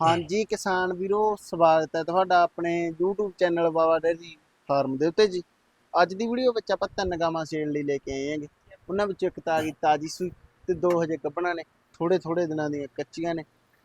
ਹਾਂਜੀ। ਕਿਸਾਨ ਵੀਰੋ, ਸਵਾਗਤ ਹੈ ਤੁਹਾਡਾ ਆਪਣੇ YouTube channel Baba dairy farm ਦੇ ਉੱਤੇ ਜੀ। ਅੱਜ ਦੀ ਵੀਡੀਓ ਵਿੱਚ ਆਪਾਂ ਤਿੰਨ ਗਾਵਾਂ ਸੇਲ ਲਈ ਲੈ ਕੇ ਆਏ ਹਾਂਗੇ। ਉਹਨਾਂ ਵਿੱਚੋਂ ਇੱਕ ਤਾਜੀ ਤਾਜੀ ਸੂਈ ਤੇ ਦੋ ਹਜੇ ਗੱਭਣਾ ਨੇ ਥੋੜੇ ਥੋੜੇ ਦਿਨਾਂ ਦੀਆਂ ਕੱਚੀਆਂ ਨੇ।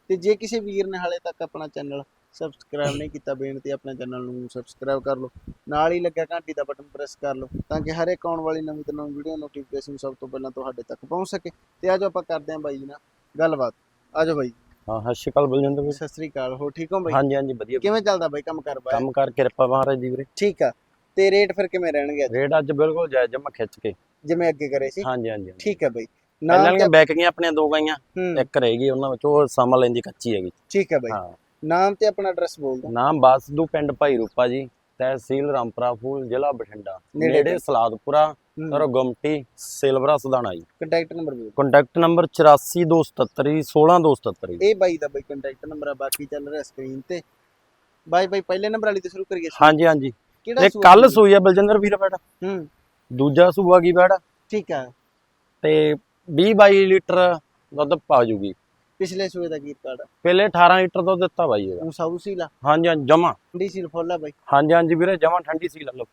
ਤੇ ਜੇ ਕਿਸੇ ਵੀਰ ਨੇ ਹਾਲੇ ਤੱਕ ਆਪਣਾ ਚੈਨਲ ਸਬਸਕ੍ਰਾਈਬ ਨਹੀਂ ਕੀਤਾ, ਬੇਨਤੀ ਆਪਣੇ ਚੈਨਲ ਨੂੰ ਸਬਸਕ੍ਰਾਈਬ ਕਰ ਲਓ। ਨਾਲ ਹੀ ਲੱਗਿਆ ਘੰਟੀ ਦਾ ਬਟਨ ਪ੍ਰੈਸ ਕਰ ਲਓ, ਤਾਂ ਕਿ ਹਰ ਇੱਕ ਆਉਣ ਵਾਲੀ ਨਵੀਂ ਤੋਂ ਨਵੀਂ ਵੀਡੀਓ ਨੋਟੀਫਿਕੇਸ਼ਨ ਸਭ ਤੋਂ ਪਹਿਲਾਂ ਤੁਹਾਡੇ ਤੱਕ ਪਹੁੰਚ ਸਕੇ। ਤੇ ਆਜੋ ਆਪਾਂ ਕਰਦੇ ਹਾਂ ਬਾਈ ਜੀ ਨਾਲ ਗੱਲਬਾਤ। ਆਜੋ ਬਾਈ ਹਾਂ ਸਤਿ ਸ਼੍ਰੀ ਅਕਾਲ ਬਲਜਿੰਦਰ ਵੀਰ। ਸਤਿ ਸ੍ਰੀ ਅਕਾਲ ਹੋ ਠੀਕ ਹੋ ਬਾਈ? ਹਾਂਜੀ ਹਾਂਜੀ ਵਧੀਆ। ਕਿਵੇਂ ਚੱਲਦਾ ਬਾਈ ਕੰਮ ਕਰ ਬਾਈ? ਕੰਮ ਕਰ ਕਿਰਪਾ ਮਹਾਰਾਜ ਦੀ ਵੀਰੇ। ਠੀਕ ਆ ਤੇ ਰੇਟ ਫਿਰ ਕਿਵੇਂ ਰਹਿਣਗੇ ਅੱਜ? ਰੇਟ ਅੱਜ ਬਿਲਕੁਲ ਜਾਇਜ਼ ਜਮਾ ਖਿੱਚ ਕੇ। ਜਿਵੇਂ ਅੱਗੇ ਕਰੇ ਸੀ? ਹਾਂਜੀ ਹਾਂਜੀ। ਠੀਕ ਆ ਬਾਈ। ਨਾਮ ਵਾਲੀਆਂ ਬੈਕ ਗਈਆਂ ਆਪਣੀਆਂ ਦੋ ਗਈਆਂ। ਇੱਕ ਰਹਿ ਗਈ ਉਹਨਾਂ ਵਿੱਚ ਉਹ ਸਮਾਂ ਲੈਂਦੀ ਕੱਚੀ ਹੈਗੀ। ਠੀਕ ਆ ਬਾਈ। ਹਾਂ। ਨਾਮ ਤੇ ਆਪਣਾ ਐਡਰੈਸ ਬੋਲ ਦੋ ਨਾਮ ਬਾਸਦੂ ਪਿੰਡ ਭਾਈ ਰੂਪਾ ਜੀ ਤਹਿਸੀਲ ਰਾਮਪੁਰਾ ਫੂਲ ਜ਼ਿਲ੍ਹਾ ਬਠਿੰਡਾ। ਨੇੜੇ ਸਲਾਦਪੁਰਾ sir Gumti Silvara Sadana ji. Contact number ਬੋਲ। ਕੰਟੈਕਟ ਨੰਬਰ 8427 16277 ਇਹ ਬਾਈ ਦਾ ਬਾਈ ਕੰਟੈਕਟ ਨੰਬਰ ਆ ਬਾਕੀ ਚੱਲ ਰਿਹਾ ਸਕਰੀਨ ਤੇ। ਬਾਈ ਬਾਈ ਪਹਿਲੇ ਨੰਬਰ ਵਾਲੀ ਤੋਂ ਸ਼ੁਰੂ ਕਰੀਏ ਹਾਂਜੀ ਹਾਂਜੀ। ਕਿਹੜਾ ਇਹ ਕੱਲ ਸੀ? ਸੂਈ ਆ ਬਲਜਿੰਦਰ ਵੀਰ ਬੈਠਾ ਹੂੰ। ਦੂਜਾ ਸੂਆ ਕੀ ਬੈਠਾ ਠੀਕ ਆ। ਤੇ 20 22 ਲੀਟਰ ਦੁੱਧ ਪਾ ਜੂਗੀ। ਪਿਛਲੇ ਸੂਏ ਦਾ ਗੀਤ ਕਾਰਡ ਪਹਿਲੇ 18 ਲੀਟਰ ਦੁੱਧ ਦਿੱਤਾ ਬਾਈ ਇਹਦਾ। ਉਹ ਸਾਊ ਸੀਲਾ। ਹਾਂਜੀ ਹਾਂਜੀ ਜਮਾ। ਠੰਡੀ ਸੀਲ ਫੋਲਾ ਬਾਈ। ਹਾਂਜੀ ਹਾਂਜੀ ਵੀਰੇ ਜਮਾ ਠੰਡੀ ਸੀ ਲੈ ਲਓ।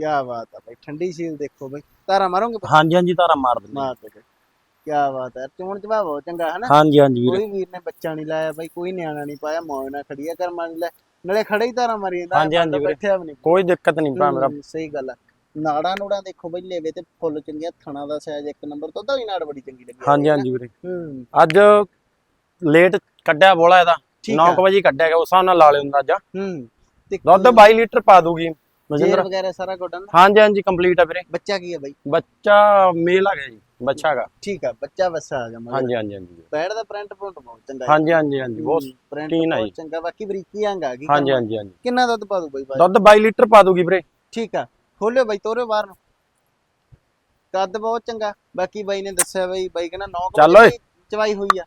ਕੀ ਬਾਤ ਆ ਬਾਈ ਠੰਡੀ ਸੀਲ ਦੇਖੋ ਬਾਈ। ਤਾਰਾ ਮਾਰੋਗੇ? ਹਾਂਜੀ ਹਾਂਜੀ ਤਾਰਾ ਮਾਰ ਦਿੰਦੇ ਮਾਰ ਦੇ ਕੀ ਬਾਤ ਹੈ ਚੋਣ ਜਵਾਬ ਬਹੁਤ ਚੰਗਾ ਹੈ ਨਾ ਹਾਂਜੀ ਹਾਂਜੀ ਵੀਰੇ। ਕੋਈ ਵੀਰ ਨੇ ਬੱਚਾ ਨਹੀਂ ਲਾਇਆ ਬਾਈ ਕੋਈ ਨਿਆਣਾ ਨਹੀਂ ਪਾਇਆ ਮੌਜ ਨਾਲ ਖੜੀ ਆ ਕਰ ਮੰਨ ਲੈ। ਨਾਲੇ ਖੜੇ ਹੀ ਧਾਰਾ ਮਾਰੀ ਜਾਂਦਾ ਹਾਂਜੀ, ਹਾਂਜੀ। ਬੈਠਿਆ ਵੀ ਨਹੀਂ। ਕੋਈ ਦਿੱਕਤ ਨਹੀਂ ਭਰਾ ਮੇਰਾ ਹੂੰ, ਸਹੀ ਗੱਲ ਆ। ਨਾੜਾਂ ਨੂੜਾਂ ਦੇਖੋ ਬਈ ਲੇਵੇ ਤੇ ਫੁੱਲ ਚੰਗੀਆਂ ਥਣਾ ਦਾ ਸਾਈਜ਼ ਇੱਕ ਨੰਬਰ ਤੋਂ ਵੀ ਨਾੜ ਬੜੀ ਚੰਗੀ ਲੱਗੀ ਹਾਂਜੀ ਹਾਂਜੀ ਵੀਰੇ। ਹੂੰ। ਅੱਜ ਲੇਟ ਕੱਢਿਆ ਬੋਲਾ ਇਹਦਾ। ਠੀਕ 9 ਆ। ਵਜੇ ਕੱਢਿਆ ਗਿਆ ਉਸ ਹਿਸਾਬ ਨਾਲ ਲਾ ਲਿਓ ਅੰਦਾਜ਼ਾ। ਹੂੰ। ਤੇ ਦੁੱਧ 22 ਲੀਟਰ ਪਾ ਦੂਗੀ। ਮਜਿੰਦਰ ਵਗੈਰਾ ਸਾਰਾ ਕੁਝ ਨਾ? ਹਾਂਜੀ ਹਾਂਜੀ ਕੰਪਲੀਟ ਆ ਵੀਰੇ। ਬੱਚਾ ਕੀ ਹੈ ਬਾਈ? ਬੱਚਾ ਮੇਲ ਆ ਗਿਆ ਜੀ ਬੱਚਾ ਹੈਗਾ। ਠੀਕ ਆ ਬੱਚਾ ਵਸਾ ਆ ਗਿਆ ਮਗਰ ਹਾਂਜੀ ਹਾਂਜੀ ਹਾਂਜੀ ਵੀਰੇ। ਪੈੜ ਦਾ ਪ੍ਰਿੰਟ ਪ੍ਰਿੰਟ ਬਹੁਤ ਚੰਗਾ ਹਾਂਜੀ ਹਾਂਜੀ ਹਾਂਜੀ ਬਹੁਤ ਪ੍ਰਿੰਟ clean ਆ ਬਹੁਤ ਜੀ। ਚੰਗਾ ਬਾਕੀ ਬਰੀਕੀ ਅੰਗ ਆ ਗਈ। ਹਾਂਜੀ ਹਾਂਜੀ ਹਾਂਜੀ। ਕਿੰਨਾ ਦੁੱਧ ਪਾ ਦੂ ਬਾਈ ਦੁੱਧ 22 ਲੀਟਰ ਪਾ ਦੂਗੀ ਵੀਰੇ। ਠੀਕ ਆ ਖੋਲਿਓ ਬਾਈ ਤੋਰਿਓ ਬਾਹਰ ਨੂੰ। ਕੱਦ ਬਹੁਤ ਚੰਗਾ ਬਾਕੀ ਬਾਈ ਨੇ ਦੱਸਿਆ ਬਾਈ ਬਾਈ ਕਹਿੰਦਾ 9 ਚੱਲ ਓਏ। ਚਵਾਈ ਹੋਈ ਆ।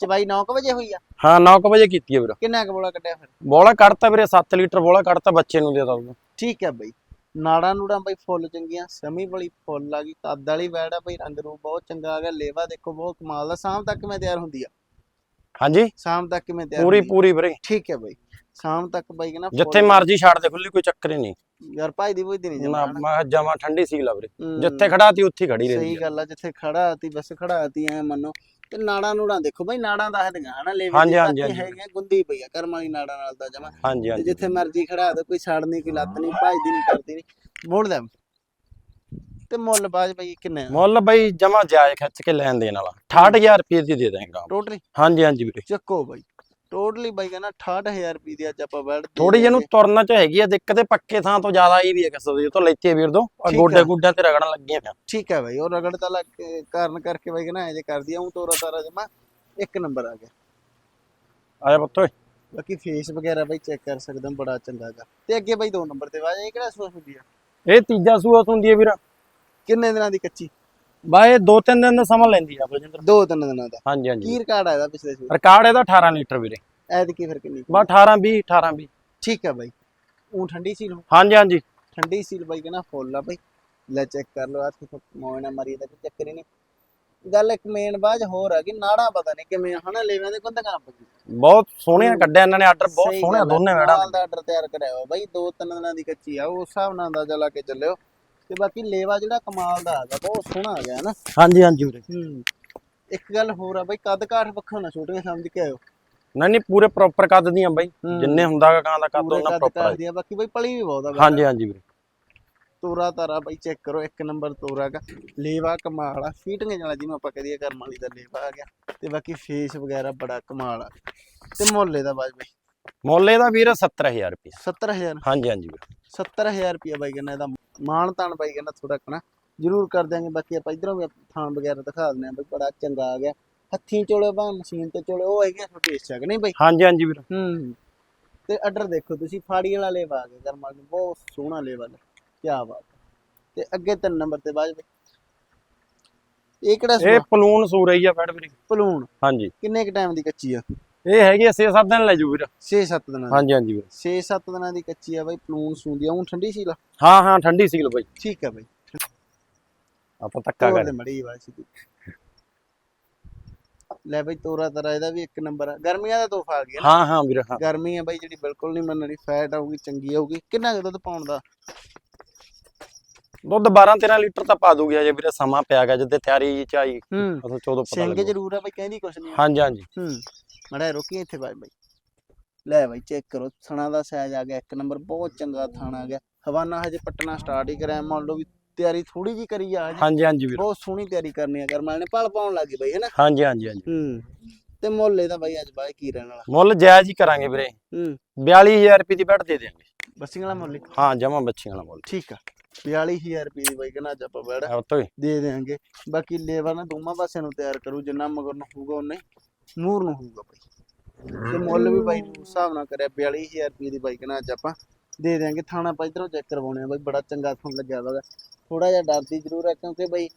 ਚਵਾਈ 9 ਵਜੇ ਹੋਈ ਆ? ਹਾਂ 9 ਵਜੇ ਕੀਤੀ ਹੈ ਵੀਰੇ। ਕਿੰਨਾ ਕੁ ਬੋਲਾ ਕੱਢਿਆ ਫਿਰ? ਬੋਲਾ ਕੱਢਤਾ ਵੀਰੇ 7 ਲੀਟਰ ਬੋਲਾ ਕੱਢਤਾ ਬੱਚੇ ਨੂੰ ਦੇ ਦਊਗਾ ਠੀਕ ਹੈ ਬਾਈ। ਨਾੜਾਂ ਨੂੜਾਂ ਬਾਈ ਫੁੱਲ ਚੰਗੀਆਂ ਸਮੀ ਬੜੀ ਫੁੱਲ ਆ ਗਈ ਕੱਦ ਵਾਲੀ ਵੈੜ ਆ ਬਾਈ ਰੰਗ ਰੂਪ ਬਹੁਤ ਚੰਗਾ ਆ ਗਿਆ ਲੇਵਾ ਦੇਖੋ ਬਹੁਤ ਕਮਾਲ ਦਾ ਸ਼ਾਮ ਤੱਕ ਮੈਂ ਤਿਆਰ ਹੁੰਦੀ ਆ? ਹਾਂਜੀ? ਸ਼ਾਮ ਤੱਕ ਮੈਂ ਤਿਆਰ ਪੂਰੀ। ਪੂਰੀ ਵੀਰੇ। ਠੀਕ ਹੈ ਬਾਈ। ਸ਼ਾਮ ਤੱਕ ਬਾਈ ਕਹਿੰਦਾ ਜਿੱਥੇ ਮਰਜ਼ੀ ਛੱਡ ਦੇ ਖੁੱਲੀ ਕੋਈ ਚੱਕਰ ਹੀ ਨਹੀਂ। ਯਾਰ ਭਾਈ ਦੀ ਬੁੱਧੀ ਨਹੀਂ ਜਮਾ ਮੈਂ ਜਮਾ ਠੰਡੀ ਸੀ ਲਾ ਵੀਰੇ। ਜਿੱਥੇ ਖੜਾਤੀ ਉੱਥੇ ਖੜੀ ਰਹਿੰਦੀ ਸਹੀ। ਗੱਲ ਆ ਜਿੱਥੇ ਖੜਾ ਆਤੀ ਬਸ ਖੜਾ ਆਤੀ ਐ ਮੰਨੋ। ਤੇ ਨਾੜਾਂ ਨੂੜਾਂ ਦੇਖੋ ਬਾਈ ਨਾੜਾਂ ਦੱਸਦੀਆਂ ਹਨਾ ਲੇਵੇ ਹਾਂਜੀ, ਦੀ ਹਾਂਜੀ, ਹਾਂਜੀ। ਹੈਗੀਆਂ ਗੁੰਦੀ ਪਈ ਆ ਕਰਮ ਵਾਲੀ ਨਾੜਾਂ ਨਾਲ ਤਾਂ ਜਮਾ। ਹਾਂਜੀ ਤੇ ਹਾਂਜੀ। ਜਿੱਥੇ ਮਰਜ਼ੀ ਖੜਾ ਦੋ ਕੋਈ ਛੜਨੀ ਕੋਈ ਲੱਤ ਨਹੀਂ ਭਜਦੀ ਨਹੀਂ ਕਰਦੀ ਨਹੀਂ ਮੋੜ ਲੈ ਤੇ ਮੁੱਲ ਬਾਜ ਬਈ ਕਿੰਨੇ ਮੁੱਲ ਬਈ ਜਮਾ ਜਾਇਜ਼ ਖਿੱਚ ਕੇ ਲੈਣ ਦੇਣ ਵਾਲਾ। 68000 ਰੁਪਏ ਦੀ ਦੇ ਦੇਂਗਾ ਟੋਟਲੀ? ਹਾਂਜੀ ਹਾਂਜੀ ਵੀਰੇ। ਚੱਕੋ ਬਾਈ। ਟੋਟਲੀ ਬਾਈ ਕਹਿੰਦਾ 68000 ਰੁਪਏ ਦੀ ਅੱਜ ਆਪਾਂ ਬੈਠ ਥੋੜੀ ਜਿਹੀ ਨੂੰ ਤੁਰਨ ਚ ਹੈਗੀ ਆ ਦਿੱਕਤ ਇਹ ਪੱਕੇ ਥਾਂ ਤੋਂ ਜ਼ਿਆਦਾ ਹੀ ਵੀ ਹੈ ਕਿਸੇ ਤੋਂ ਲੈਤੇ ਵੀਰ ਦੋ ਠੀਕ ਗੋਡੇ ਆ। ਗੁੱਡਿਆਂ ਤੇ ਰਗੜਨ ਲੱਗੀਆਂ ਪਿਆ। ਠੀਕ ਹੈ ਬਾਈ ਉਹ ਰਗੜ ਤਾਂ ਲੱਗ ਕਾਰਨ ਕਰਕੇ ਬਾਈ ਕਹਿੰਦਾ ਐ ਜੇ ਕਰਦੀ ਆ ਉਹ ਤੋਰਾ ਤਾਰਾ ਜਮਾ ਇੱਕ ਨੰਬਰ ਆ ਗਿਆ। ਆਇਆ ਪੁੱਤ ਓਏ। ਬਾਕੀ ਫੇਸ ਵਗੈਰਾ ਬਾਈ ਚੈੱਕ ਕਰ ਸਕਦੇ ਬੜਾ ਚੰਗਾ ਹੈਗਾ। ਤੇ ਅੱਗੇ ਬਾਈ ਦੋ ਨੰਬਰ ਤੇ ਵਾਜਾ ਇਹ ਕਿਹੜਾ ਸੂਸ ਹੁੰਦੀ ਆ? ਇਹ ਤੀਜਾ ਸੂਆ ਹੁੰਦੀ ਹੈ ਵੀਰ। ਕਿੰਨੇ ਦਿਨਾਂ ਦੀ ਕੱਚੀ? ਬਾਏ ਦੋ ਤਿੰਨ ਦਿਨ ਦਾ ਸਮਾਂ ਲੈਂਦੀ ਆ ਬਲਜਿੰਦਰ। ਦੋ ਤਿੰਨ ਦਿਨਾਂ ਦਾ। ਹਾਂਜੀ ਹਾਂਜੀ। ਕੀ ਰਿਕਾਰਡ ਆਇਆ ਪਿਛਲੇ ਸੂਸ ਰਿਕਾਰਡ ਇਹਦਾ 18 ਲੀਟਰ ਵੀਰੇ। ਐਦ ਕੀ ਫਿਰ ਕਿੰਨੀ ਬਾ 18 20 18 20 ਠੀਕ ਹੈ ਬਾਈ। ਉਹ ਠੰਡੀ ਸੀਲ ਹੋ ਹਾਂਜੀ ਹਾਂਜੀ। ਠੰਡੀ ਸੀਲ ਬਾਈ ਕਹਿੰਦਾ ਫੁੱਲ ਆ ਬਾਈ। ਲੈ ਚੈੱਕ ਕਰ ਲਓ ਆ ਕਿਥੋਂ ਮੋਇਨਾ ਮਾਰੀ ਦਾ ਕੋਈ ਚੱਕਰ ਹੀ ਨਹੀਂ। ਗੱਲ ਇੱਕ ਮੇਨ ਬਾਜ ਹੋਰ ਆ ਕਿ ਨਾੜਾ ਪਤਾ ਨਹੀਂ ਕਿਵੇਂ ਹਨਾ ਲੇਵੇਂ ਦੇ ਕੁੰਦਕਾਂ ਪਈ ਬਹੁਤ ਸੋਹਣੀਆਂ ਕੱਢਿਆ ਇਹਨਾਂ ਨੇ ਆਰਡਰ ਬਹੁਤ ਸਹੀ ਸੋਹਣੇ ਗੱਲ ਆ, ਦੋਨੇ ਦਾ। ਆਰਡਰ ਤਿਆਰ ਕਰਿਆ ਹੋਇਆ ਬਾਈ ਦੋ ਤਿੰਨ ਦਿਨਾਂ ਦੀ ਕੱਚੀ ਆ ਉਸ ਹਿਸਾਬ ਨਾਲ ਅੰਦਾਜ਼ਾ ਲਾ ਕੇ ਚੱਲਿਓ। ਤੇ ਬਾਕੀ ਲੇਵਾ ਜਿਹੜਾ ਕਮਾਲ ਦਾ ਹੈਗਾ ਬਹੁਤ ਸੋਹਣਾ ਆ ਗਿਆ ਹਨਾ ਹਾਂਜੀ ਹਾਂਜੀ ਵੀਰੇ। ਹੂੰ। ਇੱਕ ਗੱਲ ਹੋਰ ਆ ਬਾਈ ਕੱਦ ਕਾਠ ਪੱਖੋਂ ਨਾ ਛੋਟੀਆਂ ਸਮਝ ਕੇ ਆਇਓ। ਨਹੀਂ ਨਹੀਂ ਪੂਰੇ ਪ੍ਰੋਪਰ ਕੱਦ ਦੀਆਂ ਬਾਈ। ਜਿੰਨੇ ਹੁੰਦਾ ਗਾ ਕਾਂ ਦਾ ਕੱਦ ਉਹਨਾਂ ਪ੍ਰੋਪਰ ਕਾਠ ਦੀਆਂ ਬਾਕੀ ਬਾਈ ਪਲੀ ਵੀ ਬਹੁਤ ਆ ਬਾਈ। ਹਾਂਜੀ ਹਾਂਜੀ ਵੀਰੇ। ਤੋਰਾ ਤਾਰਾ ਬਾਈ ਚੈੱਕ ਕਰੋ ਇੱਕ ਨੰਬਰ ਤੋਰਾ ਗਾ ਲੇਵਾ ਕਮਾਲ ਆ ਫੀਟਿੰਗ ਵਾਲਾ ਜਿਵੇਂ ਆਪਾਂ ਕਹਦੇ ਕਰਮ ਵਾਲੀ ਦਾ ਲੇਵਾ ਆ ਗਿਆ। ਤੇ ਬਾਕੀ ਫੇਸ ਵਗੈਰਾ ਬੜਾ ਕਮਾਲ ਆ। ਤੇ ਮੁੱਲੇ ਦਾ ਬਾਜ ਬਾਈ? ਮੁੱਲ ਇਹਦਾ ਵੀਰ 70000 ਰੁਪਏ 70000 ਹਾਂਜੀ ਹਾਂਜੀ ਵੀਰੇ। 70000 ਰੁਪਏ ਬਾਈ ਕਹਿੰਦਾ ਇਹਦਾ ਮਾਣ ਤਾਣ ਬਾਈ ਕਹਿੰਦਾ ਥੋੜਾ ਕਣਾ ਜ਼ਰੂਰ ਕਰ ਦਿਆਂਗੇ ਬਾਕੀ ਆਪਾਂ ਇਧਰੋਂ ਵੀ ਥਾਂ ਵਗੈਰਾ ਦਿਖਾ ਦਿੰਦੇ ਆ ਬਈ ਬੜਾ ਚੰਗਾ ਆ ਗਿਆ। ਹੱਥੀਂ ਚੋਲੇ ਬਾ ਮਸ਼ੀਨ ਤੇ ਚੋਲੇ ਉਹ ਹੈਗੇ ਇਸ ਚੱਕ ਨਹੀਂ ਬਾਈ? ਹਾਂਜੀ ਹਾਂਜੀ ਵੀਰੇ। ਹੂੰ ਤੇ ਆਰਡਰ ਦੇਖੋ ਤੁਸੀਂ ਫਾੜੀ ਵਾਲਾ ਲੇਵਾ ਆ ਗਿਆ ਕਰਮ ਵਾਲੀ ਬਹੁਤ ਸੋਹਣਾ ਲੇਵਾ ਹੈ ਕੀ ਬਾਤ ਤੇ ਅੱਗੇ ਤਿੰਨ ਨੰਬਰ ਤੇ ਬਾਜ ਬਾਈ। ਇਹ ਕਿਹੜਾ ਇਹ ਪਲੂਨ ਸੂਰਈ ਆ ਫੈੜ ਵੀਰੇ। ਪਲੂਣ ਹਾਂਜੀ। ਕਿੰਨੇ ਕ ਟਾਈਮ ਦੀ ਕੱਚੀ ਆ? ਇਹ ਹੈਗੀ 6-7 ਦਿਨ ਲੈ ਜੂ ਵੀਰ। 6-7 ਦਿਨਾਂ ਦੀ। ਹਾਂਜੀ ਹਾਂਜੀ ਵੀਰੇ। 6-7 ਦਿਨਾਂ ਦੀ ਕੱਚੀ ਆ ਬਾਈ ਪਲੂਣ ਸੂੰਦੀ ਆ। ਉਹ ਠੰਡੀ ਸੀ ਲਾ ਹਾਂ ਹਾਂ ਠੰਡੀ ਸੀਲ ਬਾਈ। ਠੀਕ ਆ ਬਾਈ। ਆਪਾਂ ਧੱਕਾ ਕਰ ਮੜੀ ਬਾਈ ਸੀ ਲੈ ਬਈ ਤੋਰਾ ਤਰਾ ਇਹਦਾ ਵੀ ਇੱਕ ਨੰਬਰ ਆ। ਗਰਮੀਆਂ ਦਾ ਤੋਹਫਾ ਆ ਗਿਆ ਹਾਂ ਹਾਂ ਵੀਰੇ ਹਾਂ। ਗਰਮੀ ਆ ਬਈ ਜਿਹੜੀ ਬਿਲਕੁਲ ਨਹੀਂ ਮੰਨਣੀ। ਫੈਟ ਆਊਗੀ ਚੰਗੀ ਆਊਗੀ। ਕਿੰਨਾ ਕੁ ਦੁੱਧ ਪਾਉਣ ਦਾ? ਦੁੱਧ 12 13 ਲੀਟਰ ਤਾਂ ਪਾ ਦੂਗੀ ਅਜੇ ਵੀਰੇ। ਸਮਾਂ ਪਿਆ ਗਿਆ ਜਿੱਦੇ ਤਿਆਰੀ ਚ ਆਈ ਹੂੰ ਉਦੋਂ 14 ਪਤਾ ਸਿੰਘ ਲੱਗੂ। ਜ਼ਰੂਰ ਆ ਬਈ ਕਹਿੰਦੀ ਕੁਛ ਨਹੀਂ ਹਾਂਜੀ ਹਾਂਜੀ। ਹੂੰ। ਮੜਾ ਰੁਕੀ ਇੱਥੇ ਬਾਈ ਬਾਈ। ਲੈ ਬਾਈ ਚੈੱਕ ਕਰੋ। ਥਣਾ ਦਾ ਸਾਈਜ਼ ਆ ਗਿਆ ਇੱਕ ਨੰਬਰ ਬਹੁਤ ਚੰਗਾ ਥਾਣਾ ਆ ਗਿਆ। ਹਵਾਨਾ ਹਜੇ ਪੱਟਣਾ ਸਟਾਰਟ ਹੀ ਕਰਿਆ ਮੰਨ ਲਓ ਵੀ ਤਿਆਰੀ ਥੋੜੀ ਜੀ ਕਰੀ ਆ ਹਜੇ। ਹਾਂਜੀ ਹਾਂਜੀ ਵੀਰੇ। ਬਹੁਤ ਸੋਹਣੀ ਤਿਆਰੀ ਕਰਨੀ ਆ ਕਰਮਾਲ ਨੇ। ਪਲ ਪਾਉਣ ਲੱਗੀ ਬਾਈ ਹੈਨਾ? ਹਾਂਜੀ ਹਾਂਜੀ ਹਾਂਜੀ। ਹੂੰ। ਤੇ ਮੁੱਲ ਇਹਦਾ ਬਾਈ ਅੱਜ ਬਾਈ ਕੀ ਰਹਿਣ ਵਾਲਾ? ਮੁੱਲ ਜਾਇਜ਼ ਹੀ ਕਰਾਂਗੇ ਵੀਰੇ। ਹੂੰ। 42000 ਰੁਪਏ ਦੀ ਬੈਠ ਦੇ ਦਿਆਂਗੇ। ਬੱਸਿੰਗ ਵਾਲਾ ਮੁੱਲ ਹੀ। ਹਾਂ ਜਮਾ ਬੱਚੀਆਂ ਵਾਲਾ ਮੁੱਲ। ਠੀਕ ਆ। 42000 ਰੁਪਏ ਦੀ ਬਾਈ ਕਹਿੰਦਾ ਅੱਜ ਆਪਾਂ ਬੈੜ ਹੈ ਉੱਤੋਂ ਹੀ। ਦੇ ਦੇਾਂਗੇ ਬਾਕੀ ਲੇਬਰ ਨਾ ਦੋਵਾਂ ਪਾਸਿਆਂ ਨੂੰ ਤਿਆਰ ਕਰੂ ਜਿੰਨਾ ਮਗਰ ਨੂੰ ਹੋਊਗਾ ਉਹਨੇ ਮੂਰ ਨੂੰ ਹੋਊਗਾ ਬਾਈ। ਤੇ ਮੁੱਲ ਵੀ ਬਾਈ ਨੂੰ ਹਿਸਾਬ ਨਾਲ ਕਰਿਆ 42000 ਰੁਪਏ ਦੀ ਬਾਈ ਕਹਿੰਦਾ ਅੱਜ ਆਪਾਂ ਦੇ ਦੇਾਂਗੇ ਥਾਣਾ ਆਪਾਂ ਇਧਰੋਂ ਚੈੱਕ ਕਰਵਾਉਣੇ ਆ ਬਾਈ ਬੜਾ ਚੰਗਾ ਤੁਹਾਨੂੰ ਲੱਗਿਆ ਵਾ ਥੋੜਾ ਜਿਹਾ ਡਰਦੀ ਜ਼ਰੂਰ ਹੈ ਕਿਉਂਕਿ ਬਾਈ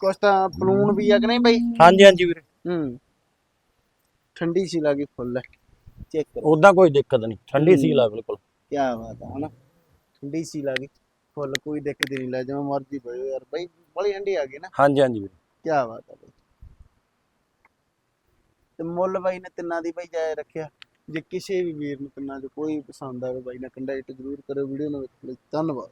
ਕੁਛ ਤਾਂ ਪਲੂਨ ਵੀ ਆ ਕਿ ਨਹੀਂ ਬਾਈ? ਹਾਂਜੀ ਹਾਂਜੀ ਵੀਰੇ। ਹੂੰ। ਠੰਡੀ ਸੀ ਲੱਗੀ ਫੁੱਲ। ਹੈ ਚੈੱਕ ਕਰੋ। ਉਦਾਂ ਕੋਈ ਦਿੱਕਤ ਨਹੀਂ ਠੰਡੀ ਸੀ ਲਾ ਬਿਲਕੁਲ। ਕੀ ਬਾਤ ਹੈ ਹਨਾ? ਠੰਡੀ ਸੀ ਲੱਗੀ ਫੁੱਲ ਕੋਈ ਦਿੱਕਤ ਨਹੀਂ ਲੈ ਜਿਵੇਂ ਮਰਜ਼ੀ ਪਈ ਯਾਰ ਬਾਈ ਬੜੀ ਠੰਡੀ ਆ ਗਈ ਨਾ। ਹਾਂਜੀ ਹਾਂਜੀ ਵੀਰੇ। ਕੀ ਬਾਤ ਹੈ ਬਾਈ। ਤੇ ਮੁੱਲ ਬਾਈ ਨੇ ਤਿੰਨਾਂ ਦੀ ਬਾਈ ਜਾਇ ਰੱਖਿਆ। ਜੇ ਕਿਸੇ ਵੀ ਵੀਰ ਨੂੰ ਤਿੰਨਾਂ 'ਚ ਕੋਈ ਪਸੰਦ ਆਵੇ ਬਾਈ ਨੇ ਕੰਟੈਕਟ ਜ਼ਰੂਰ ਕਰਿਓ, ਵੀਡੀਓ ਨੂੰ ਵੇਖਣ ਲਈ ਧੰਨਵਾਦ।